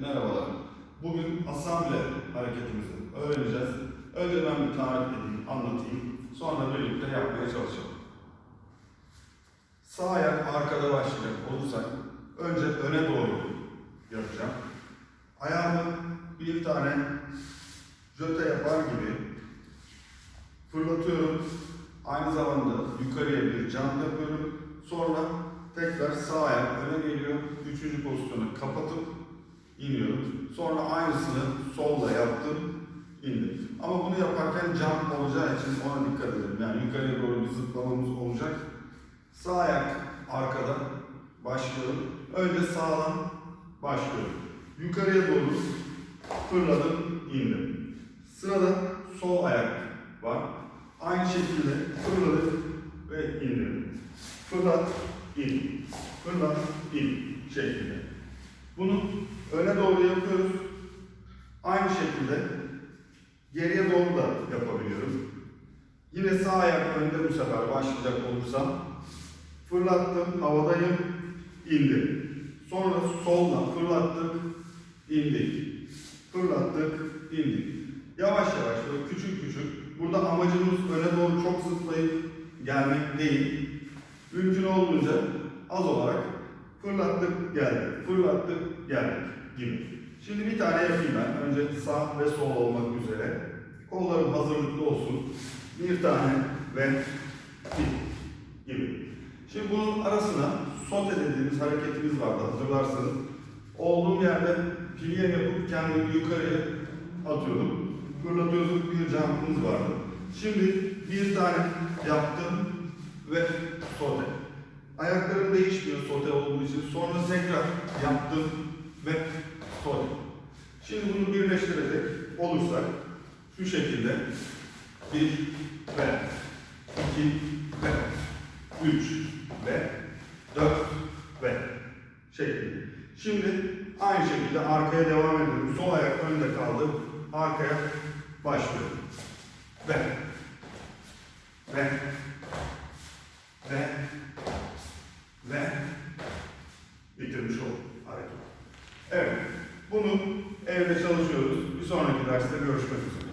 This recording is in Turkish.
merhabalar. Bugün asamble hareketimizi öğreneceğiz. Önce ben bir tarif edeyim, anlatayım. Sonra birlikte yapmaya çalışalım. Sağ ayak arkada başlayacak olursak önce öne doğru yapacağım. Ayağımı bir tane jöte yapar gibi fırlatıyorum. Aynı zamanda yukarıya bir jump yapıyorum. Sonra tekrar sağ ayak öne geliyor. Üçüncü pozisyonu kapatıp iniyorum. Sonra aynısını solda yaptım, indim. Ama bunu yaparken jump olacağı için ona dikkat edelim. Yani yukarıya doğru bir zıplamamız olacak. Sağ ayak arkada başlıyorum. Önce sağdan başlıyorum. Yukarıya doğru fırladım, indim. Sırada sol ayak var. Aynı şekilde fırladık ve indim. Fırlat, in. Fırlat, in şeklinde. Bunu öne doğru yapıyoruz. Aynı şekilde geriye doğru da yapabiliyorum. Yine sağ ayak önde bu sefer başlayacak olursam fırlattım, havadayım, indim. Sonra soldan fırlattık, indik. Fırlattık, indik. Yavaş yavaş böyle küçük küçük. Burada amacımız öne doğru çok zıplayıp gelmek değil. Mümkün olduğunca az olarak fırlattık geldik, fırlattık geldik gibi. Şimdi bir tane yapayım ben. Önce sağ ve sol olmak üzere. Kollarım hazırlıklı olsun. Bir tane ve bir gibi. Şimdi bunun arasına sote dediğimiz hareketimiz vardı hatırlarsanız. Olduğum yerde pilye yapıp kendimi yukarıya atıyordum. Fırlatıyorduk bir jump'ımız vardı. Şimdi bir tane yaptım ve sote. Ayaklarım değişmiyor sote olduğu için. Sonra tekrar yaptım ve sote. Şimdi bunu birleştirecek olursak şu şekilde bir ve iki ve üç ve dört ve şeklinde. Şimdi aynı şekilde arkaya devam ediyorum. Sol ayak önde kaldı. Arkaya başlıyorum. Ve ve ve ve bitirmiş oldum hareket. Evet. Bunu evde çalışıyoruz. Bir sonraki derste görüşmek üzere.